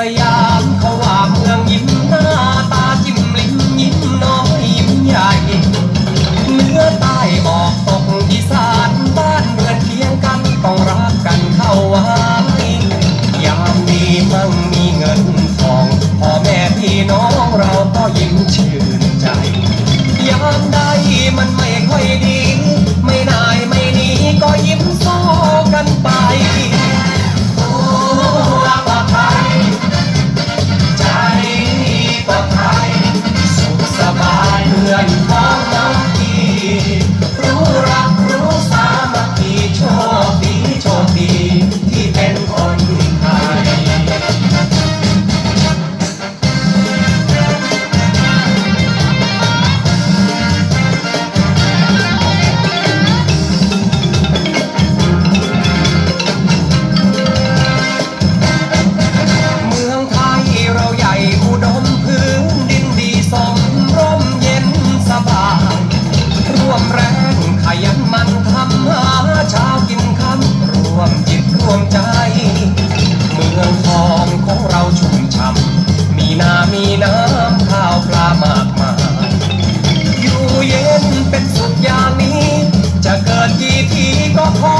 สยามเขาว่าเมืองยิ้มหน้าตาจิ้มลิ้มยิ้มน้อยยิ้มใหญ่เหนือใต้บอกตกอีสานบ้านเมือนเคียงกันต้องรักกันเข้าไว้ยามมีมั่งมีเงินทองพ่อแม่พี่น้อง น้ำข้าวปลามากมายอยู่เย็นเป็นสุขอย่างนี้ จะเกิดกี่ทีก็ขอ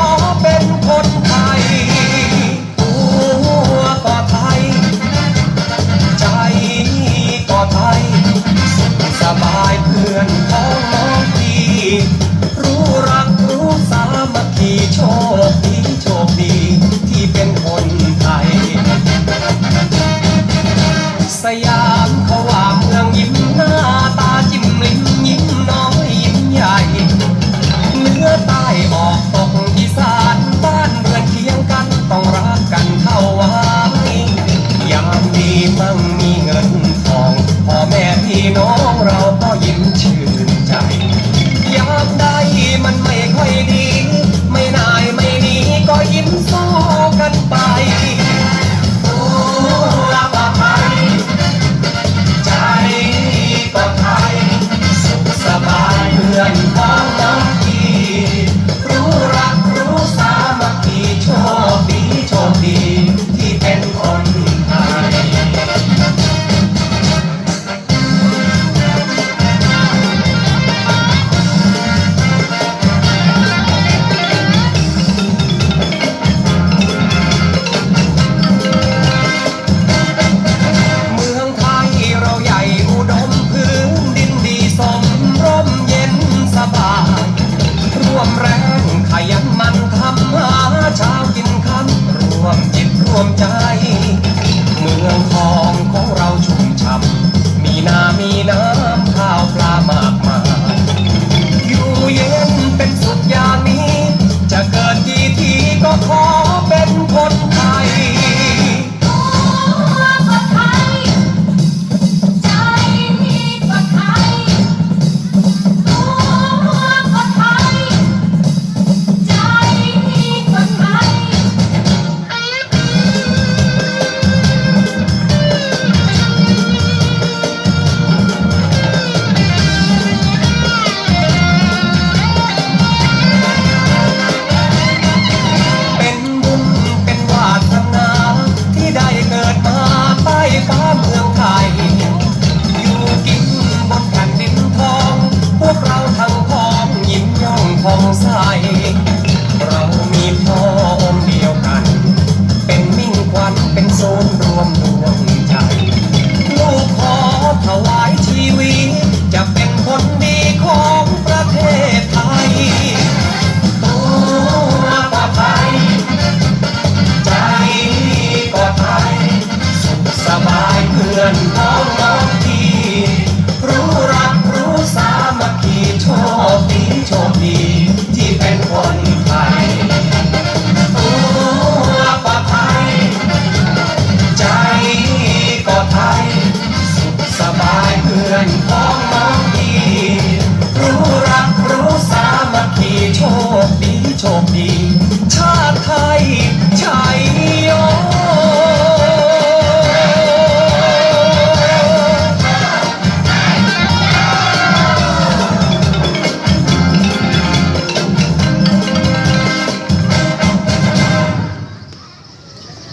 Thanks.